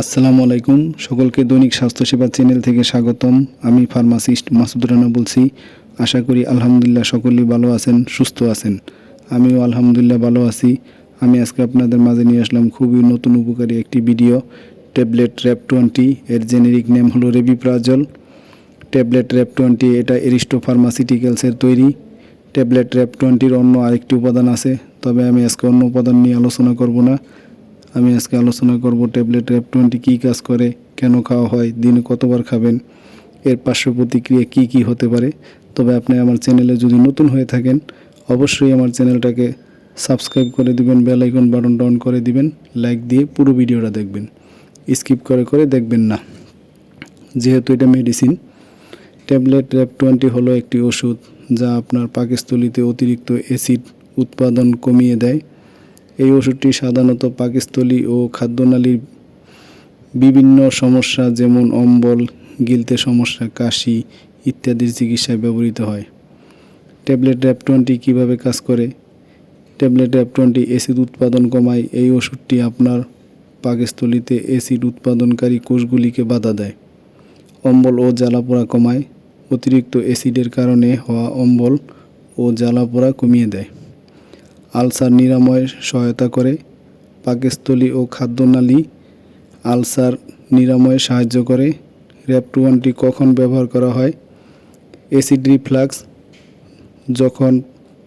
আসসালামু আলাইকুম। সকলকে দৈনিক স্বাস্থ্যসেবা চ্যানেল থেকে স্বাগতম। আমি ফার্মাসিস্ট মাসুদ রানা বলছি। আশা করি আলহামদুলিল্লাহ সকলেই ভালো আছেন, সুস্থ আছেন। আমিও আলহামদুলিল্লাহ ভালো আছি। আমি আজকে আপনাদের মাঝে নিয়ে আসলাম খুবই নতুন উপকারী একটি ভিডিও। ট্যাবলেট র্যাপ টোয়েন্টি এর জেনেরিক নেম হলো রেবিপ্রাজল। ট্যাবলেট র্যাপ টোয়েন্টি এটা এরিস্টো ফার্মাসিউটিক্যালসের তৈরি। ট্যাবলেট র্যাপ টোয়েন্টির অন্য আরেকটি উপাদান আছে। তবে আমি আজকে অন্য উপাদান নিয়ে আলোচনা করব না। আমি আজকে আলোচনা করব ট্যাবলেট র্যাপ টোয়েন্টি কী কাজ করে, কেন খাওয়া হয়, দিনে কতবার খাবেন, এর পার্শ্ব প্রতিক্রিয়া কী কী হতে পারে। তবে আপনি আমার চ্যানেলে যদি নতুন হয়ে থাকেন, অবশ্যই আমার চ্যানেলটাকে সাবস্ক্রাইব করে দিবেন, বেল আইকন বাটন অন করে দিবেন, লাইক দিয়ে পুরো ভিডিওটা দেখবেন। স্কিপ করে করে দেখবেন না। যেহেতু এটা মেডিসিন, ট্যাবলেট র্যাপ টোয়েন্টি হলো একটি ওষুধ যা আপনার পাকস্থলিতে অতিরিক্ত অ্যাসিড উৎপাদন কমিয়ে দেয়। এই ওষুধটি সাধারণত পাকস্থলী ও খাদ্যনালীর বিভিন্ন সমস্যা যেমন অম্বল, গিলতে সমস্যা, কাশি ইত্যাদির চিকিৎসায় ব্যবহৃত হয়। ট্যাবলেট র্যাপ টোয়েন্টি কীভাবে কাজ করে? ট্যাবলেট র্যাপ টোয়েন্টি অ্যাসিড উৎপাদন কমায়। এই ওষুধটি আপনার পাকস্থলিতে অ্যাসিড উৎপাদনকারী কোষগুলিকে বাধা দেয়। অম্বল ও জ্বালাপোড়া কমায়। অতিরিক্ত অ্যাসিডের কারণে হওয়া অম্বল ও জ্বালাপোড়া কমিয়ে দেয়। আলসার নিরাময়ে সহায়তা করে পাকস্থলী ও খাদ্যনালী আলসার নিরাময়ে সাহায্য করে। র্যাপটুয়ানটি কখন ব্যবহার করা হয়? অ্যাসিড রিফ্লাক্স যখন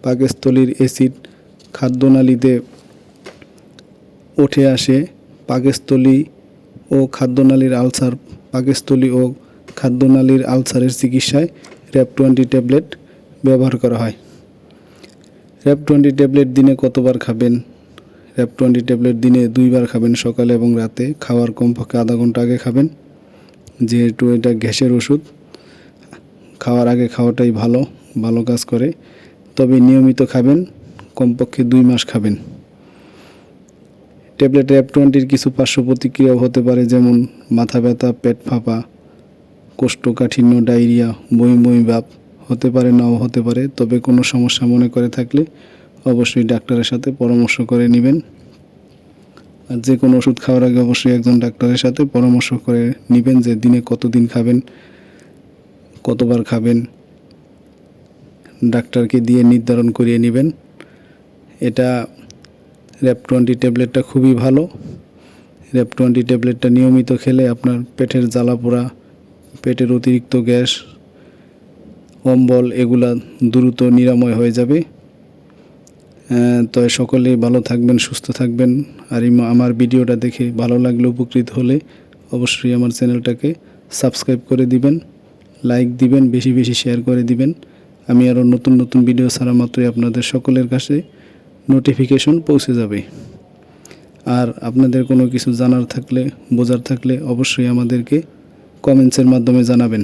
পাকস্থলীর অ্যাসিড খাদ্যনালীতে উঠে আসে, পাকস্থলী ও খাদ্যনালীর আলসার, পাকস্থলী ও খাদ্যনালীর আলসারের চিকিৎসায় র্যাপ টোয়েন্টি ট্যাবলেট ব্যবহার করা হয়। র্যাপ টোয়েন্টি ট্যাবলেট দিনে কতবার খাবেন? র্যাপ টোয়েন্টি ট্যাবলেট দিনে দুইবার খাবেন সকালে এবং রাতে। খাওয়ার কমপক্ষে আধা ঘণ্টা আগে খাবেন। যেহেতু এটা গ্যাসের ওষুধ, খাওয়ার আগে খাওয়াটাই ভালো ভালো কাজ করে। তবে নিয়মিত খাবেন, কমপক্ষে দুই মাস খাবেন। ট্যাবলেট র্যাপ টোয়েন্টির কিছু পার্শ্ব প্রতিক্রিয়াও হতে পারে, যেমন মাথা ব্যথা, পেট ফাঁপা, কোষ্ঠকাঠিন্য, ডায়রিয়া, বমি বমি ভাব হতে পারে, নাও হতে পারে, তবে কোনো সমস্যা মনে করে থাকলে অবশ্যই ডাক্তারের সাথে পরামর্শ করে নেবেন। আর যে কোনো ওষুধ খাওয়ার আগে অবশ্যই একজন ডাক্তারের সাথে পরামর্শ করে নেবেন যে দিনে কতদিন খাবেন, কতবার খাবেন। ডাক্তারকে দিয়ে নির্ধারণ করিয়ে নেবেন। এটা র্যাপ টোয়েন্টি ট্যাবলেটটা খুবই ভালো। র্যাপ টোয়েন্টি ট্যাবলেটটা নিয়মিত খেলে আপনার পেটের জ্বালা পোড়া, পেটের অতিরিক্ত গ্যাস অম্বল এগুলা দ্রুত নিরাময় হয়ে যাবে। তো সকলে ভালো থাকবেন, সুস্থ থাকবেন। আর আমার ভিডিওটা দেখে ভালো লাগলে, উপকৃত হলে অবশ্যই আমার চ্যানেলটাকে সাবস্ক্রাইব করে দিবেন, লাইক দিবেন, বেশি বেশি শেয়ার করে দিবেন। আমি আরও নতুন নতুন ভিডিও ছাড়া মাত্রই আপনাদের সকলের কাছে নোটিফিকেশন পৌঁছে যাবে। আর আপনাদের কোনো কিছু জানার থাকলে, বোঝার থাকলে অবশ্যই আমাদেরকে কমেন্টসের মাধ্যমে জানাবেন।